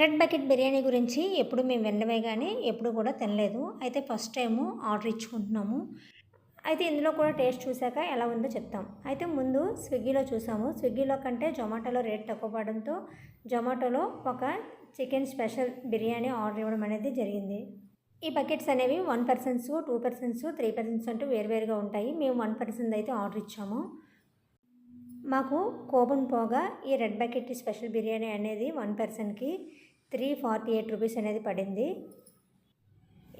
Red bucket biryani గురించి ఎప్పుడు మేము వినడమే కానీ ఎప్పుడు కూడా తినలేదు. అయితే ఫస్ట్ టైము ఆర్డర్ ఇచ్చుకుంటున్నాము. అయితే ఇందులో కూడా టేస్ట్ చూశాక ఎలా ఉందో చెప్తాం. అయితే ముందు స్విగ్గీలో చూసాము. స్విగ్గీలో కంటే జొమాటోలో రేట్ తక్కువ పడడంతో జొమాటోలో ఒక చికెన్ స్పెషల్ బిర్యానీ ఆర్డర్ ఇవ్వడం అనేది జరిగింది. ఈ బకెట్స్ అనేవి one persons two persons three persons అంటూ వేరువేరుగా ఉంటాయి. మేము వన్ పర్సన్ అయితే ఆర్డర్ ఇచ్చాము. మాకు కూపన్ పోగా ఈ రెడ్ బకెట్ స్పెషల్ బిర్యానీ అనేది వన్ పర్సన్కి త్రీ ఫార్టీ ఎయిట్ రూపీస్ అనేది పడింది.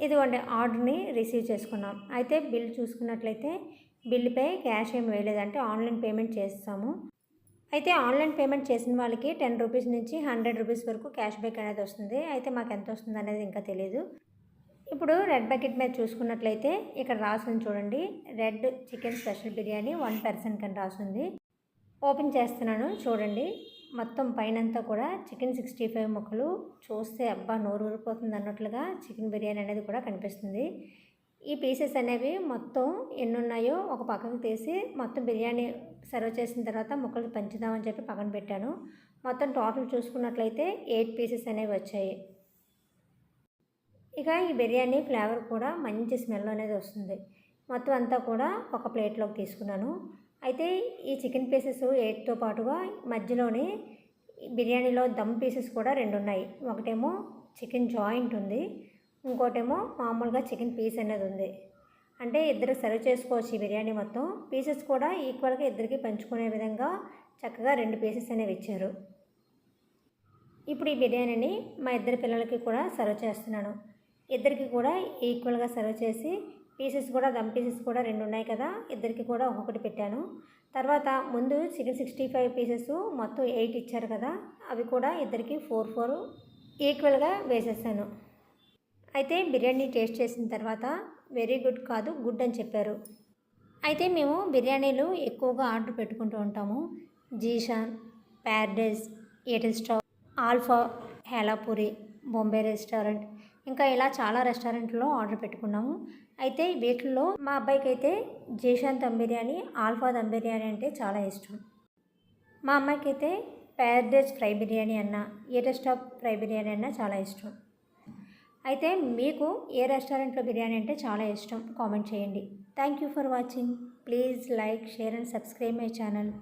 ఇదిగోండి ఆర్డర్ని రిసీవ్ చేసుకున్నాం. అయితే బిల్ చూసుకున్నట్లయితే బిల్లుపై క్యాష్ ఏం వేయలేదంటే ఆన్లైన్ పేమెంట్ చేస్తాము. అయితే ఆన్లైన్ పేమెంట్ చేసిన వాళ్ళకి టెన్ రూపీస్ నుంచి హండ్రెడ్ రూపీస్ వరకు క్యాష్ బ్యాక్ అనేది వస్తుంది. అయితే మాకు ఎంత వస్తుంది అనేది ఇంకా తెలియదు ఇప్పుడు రెడ్ బకెట్ మీద చూసుకున్నట్లయితే ఇక్కడ రాసింది చూడండి. Red chicken special biryani one పర్సన్కి అని రాసింది. ఓపెన్ చేస్తున్నాను చూడండి. మొత్తం పైనంతా కూడా చికెన్ సిక్స్టీ ఫైవ్ ముక్కలు. చూస్తే అబ్బా నోరు ఊరిపోతుంది అన్నట్లుగా చికెన్ బిర్యానీ అనేది కూడా కనిపిస్తుంది. ఈ పీసెస్ అనేవి మొత్తం ఎన్ని ఉన్నాయో ఒక పక్కకు తీసి మొత్తం బిర్యానీ సర్వ్ చేసిన తర్వాత ముక్కలు పంచుదామని చెప్పి పక్కన పెట్టాను. మొత్తం టోటల్ చూసుకున్నట్లయితే ఎయిట్ పీసెస్ అనేవి వచ్చాయి. ఇక ఈ బిర్యానీ ఫ్లేవర్ కూడా మంచి స్మెల్ అనేది వస్తుంది. మొత్తం అంతా కూడా ఒక ప్లేట్లోకి తీసుకున్నాను. అయితే ఈ చికెన్ పీసెస్ ఎయిట్తో పాటుగా మధ్యలోనే బిర్యానీలో దమ్ పీసెస్ కూడా రెండు ఉన్నాయి ఒకటేమో చికెన్ జాయింట్ ఉంది. ఇంకోటేమో మామూలుగా చికెన్ పీస్ అనేది ఉంది. అంటే ఇద్దరు సర్వ్ చేసుకోవచ్చు ఈ బిర్యానీ మొత్తం. పీసెస్ కూడా ఈక్వల్గా ఇద్దరికి పంచుకునే విధంగా చక్కగా రెండు పీసెస్ అనేవి ఇచ్చారు. ఇప్పుడు ఈ బిర్యానీని మా ఇద్దరు పిల్లలకి కూడా సర్వ్ చేస్తున్నాను. ఇద్దరికి కూడా ఈక్వల్గా సర్వ్ చేసి పీసెస్ కూడా దమ్ పీసెస్ కూడా రెండు ఉన్నాయి కదా. ఇద్దరికి కూడా ఒక్కొక్కటి పెట్టాను. తర్వాత ముందు చికెన్ సిక్స్టీ ఫైవ్ పీసెస్ మొత్తం ఎయిట్ ఇచ్చారు కదా. అవి కూడా ఇద్దరికి ఫోర్ ఫోర్ ఈక్వల్గా వేసేసాను. అయితే బిర్యానీ టేస్ట్ చేసిన తర్వాత వెరీ గుడ్ కాదు గుడ్ అని చెప్పారు. అయితే మేము బిర్యానీలు ఎక్కువగా ఆర్డర్ పెట్టుకుంటూ ఉంటాము. జీషాన్ ప్యారడైజ్ ఎయిటిల్ స్టాప్ ఆల్ఫా హేలాపూరి బొంబే రెస్టారెంట్ ఇంకా ఇలా చాలా రెస్టారెంట్లో ఆర్డర్ పెట్టుకున్నాము. అయితే వీటిల్లో మా అబ్బాయికి అయితే జీషాన్ దమ్ బిర్యానీ ఆల్ఫా దమ్ బిర్యానీ అంటే చాలా ఇష్టం. మా అమ్మాయికి అయితే ప్యారడైజ్ ఫ్రై బిర్యానీ అన్న ఏటెస్ట్ ఆఫ్ ఫ్రై బిర్యానీ అన్న చాలా ఇష్టం. అయితే మీకు ఏ రెస్టారెంట్లో బిర్యానీ అంటే చాలా ఇష్టం కామెంట్ చేయండి. Thank you for watching. Please like share and subscribe my channel.